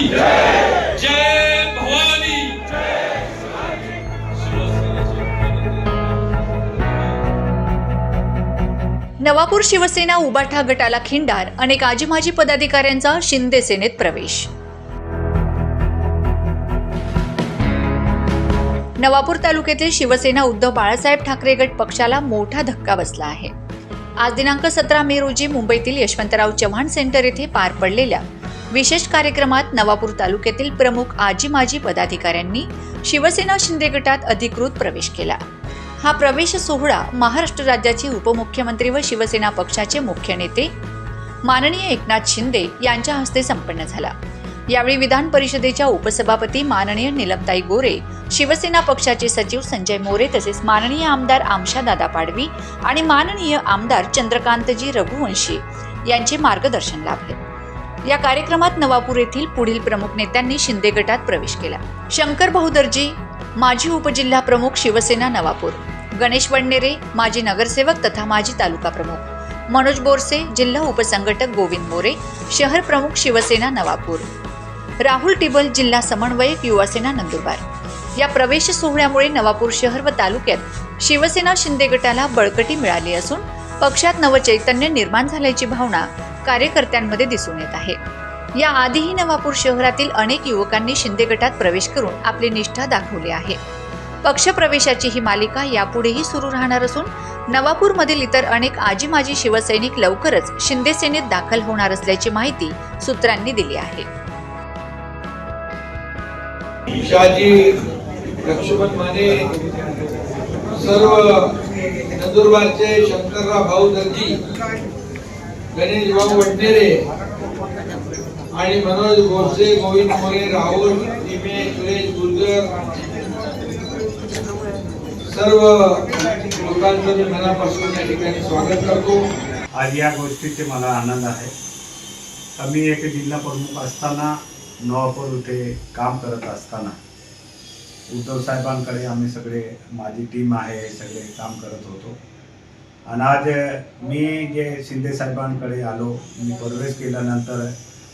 जय भवानी. नवापूर शिवसेना उबाठा गटाला खिंडार अनेक आजी माजी पदाधिकाऱ्यांचा शिंदे सेनेत प्रवेश. नवापूर तालुक्यातील शिवसेना उद्धव बाळासाहेब ठाकरे गट पक्षाला मोठा धक्का बसला आहे. आज दिनांक सतरा मे रोजी मुंबईतील यशवंतराव चव्हाण सेंटर येथे पार पडलेल्या विशेष कार्यक्रमात नवापूर तालुक्यातील प्रमुख आजी माजी पदाधिकाऱ्यांनी शिवसेना शिंदे गटात अधिकृत प्रवेश केला. हा प्रवेश सोहळा महाराष्ट्र राज्याचे उपमुख्यमंत्री व शिवसेना पक्षाचे मुख्य नेते माननीय एकनाथ शिंदे यांच्या हस्ते संपन्न झाला. यावेळी विधान परिषदेच्या उपसभापती माननीय निलमताई गोरे शिवसेना पक्षाचे सचिव संजय मोरे तसेच माननीय आमदार आमशादादा पाडवी आणि माननीय आमदार चंद्रकांतजी रघुवंशी यांचे मार्गदर्शन लाभले. या कार्यक्रमात नवापूर येथील पुढील प्रमुख नेत्यांनी शिंदे गटात प्रवेश केला. शंकर बहुदर्जी माजी उपजिल्हा प्रमुख शिवसेना नवापूर गणेश वडनेरे माजी नगरसेवक तथा माजी तालुका प्रमुख मनोज बोरसे जिल्हा उपसंघटक गोविंद मोरे शहर प्रमुख शिवसेना नवापूर राहुल टिबल जिल्हा समन्वयक युवासेना नंदुरबार. या प्रवेश सोहळ्यामुळे नवापूर शहर व तालुक्यात शिवसेना शिंदे गटाला बळकटी मिळाली असून पक्षात नवचैतन्य निर्माण झाल्याची भावना कार्यकर्त्यांमध्ये दिसून येत आहे. या आधीही नवापूर शहरातील अनेक युवकांनी शिंदे गटात प्रवेश करून आपली निष्ठा दाखवली आहे. पक्षप्रवेशाची ही मालिका यापुढेही सुरू राहणार असून नवापूरमधील इतर अनेक आजी माजी शिवसैनिक लवकरच शिंदे सेनेत दाखल होणार असल्याची माहिती सूत्रांनी दिली आहे. लक्ष्मण माने सर्व नंदुरबारचे शंकरराव भाऊ दर्जी गणेश भाऊ वडनेरे आणि मनोज गोडसे गोविंद मोरे राहुल टिमे सुरेश गुर्जर सर्व लोकांचं मी मनापासून या ठिकाणी स्वागत करतो. आज या गोष्टीचे मला आनंद आहे. आम्ही एक जिल्हा प्रमुख असताना नवापूर इथे काम करत असताना उद्धव साहेबांकडे आम्ही सगळे माझी टीम आहे सगळे काम करत होतो. आणि आज मी जे शिंदे साहेबांकडे आलो मी प्रवेश केल्यानंतर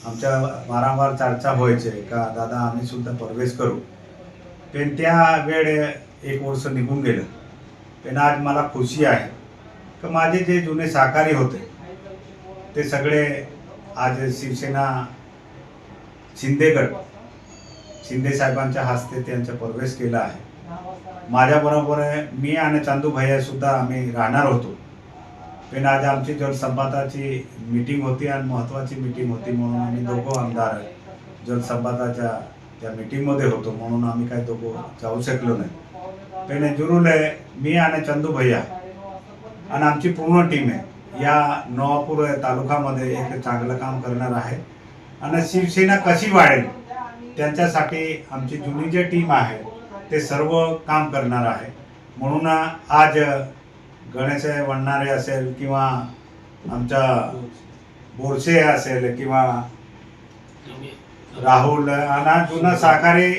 आमच्या वारंवार चर्चा व्हायचे का दादा आम्ही सुद्धा प्रवेश करू. पण त्या वेळ एक वर्ष निघून गेलं. पण आज मला खुशी आहे. तर माझे जे जुने सहकारी होते ते सगळे आज शिवसेना शिंदेगड शिंदे साहेबांच्या हस्ते त्यांचा प्रवेश केला आहे. माझ्याबरोबर मी आणि चांदू भैया सुद्धा आम्ही राहणार होतो. पण आज आमची जलसंपाताची मीटिंग होती आणि महत्त्वाची मीटिंग होती म्हणून आम्ही दोघं आमदार जलसंपाताच्या त्या मीटिंगमध्ये होतो म्हणून आम्ही काही दोघं जाऊ शकलो नाही. पण जरूर मी आणि चंदू भैया आणि आमची पूर्ण टीम आहे. या नवापूर तालुक्यामध्ये एक चांगलं काम करणार आहे. आणि शिवसेना कशी वाढेल त्यांच्यासाठी आमची जुनी जे टीम आहे ते सर्व काम करणार आहे. म्हणून आज गणेश वणणारे असेल किंवा आमचा बोरसे असेल किंवा राहुल आणि जुना सहकारी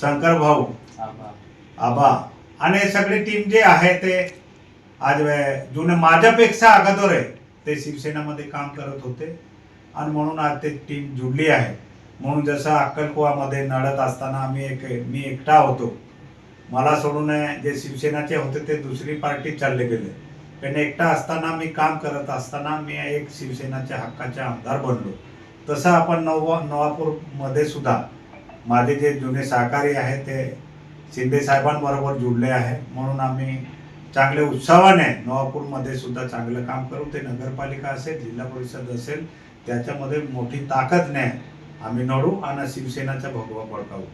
शंकर भाऊ आबा आणि सगळी सगळे टीम जे आहे ते आज जुने माझ्यापेक्षा अगोदर आहे ते शिवसेनेमध्ये काम करत होते. आणि म्हणून आज ते टीम जुडली आहे. म्हणून जसं अक्कलकुवामध्ये नडत असताना आम्ही एक मी एकटा होतो. मला सोडून जे शिवसेनाचे होते ते दुसरी पार्टी चालले गेले. पण एकटा असताना मी काम करत असताना मी एक शिवसेनाच्या हक्काचे आमदार बनलो. तसं आपण नवा नवापूरमध्ये सुद्धा माझे जे जुने सहकारी आहेत ते शिंदे साहेबांबरोबर जुडले आहे. म्हणून आम्ही चांगले उत्साहाने नवापूरमध्ये सुद्धा चांगलं काम करू. ते नगरपालिका असेल जिल्हा परिषद असेल त्याच्यामध्ये मोठी ताकद नाही आम्ही नडू आणि शिवसेनाचा भगवा फडकावू